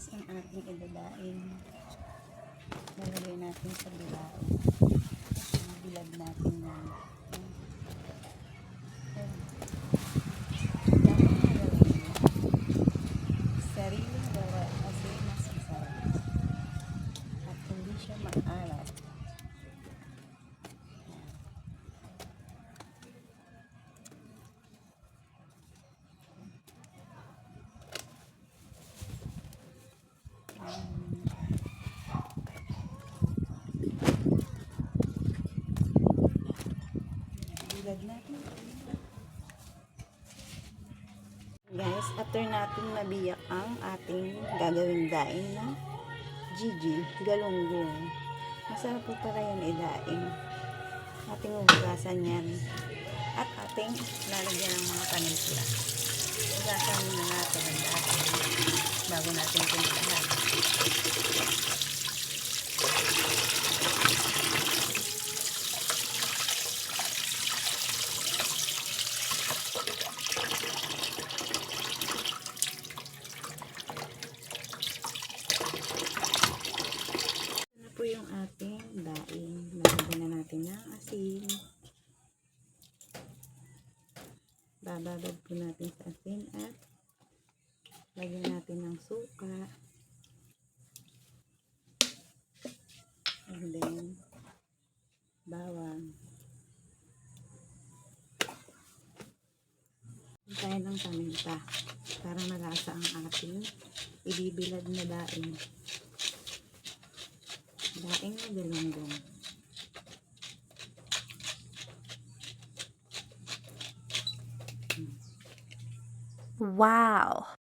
guys ang ating idadaing. Lalagay natin sa bilao. Ang bilad natin na. Guys, after natin nabiyak ang ating gagawing daing na Gigi, galunggong. Masarap po pala yan idaing. Ating hugasan yan. At ating lalagyan ng mga paninpla. Hugasan muna natin ang daing bago natin pintahan. Ito na po yung ating daing. Lagyan na natin ng asin. Bababad po natin sa asin at lagyan natin ng suka. And then, bawang. tayo ng paminta para malasa ang ating ibibilad na daing. Daing na galunggong. Wow.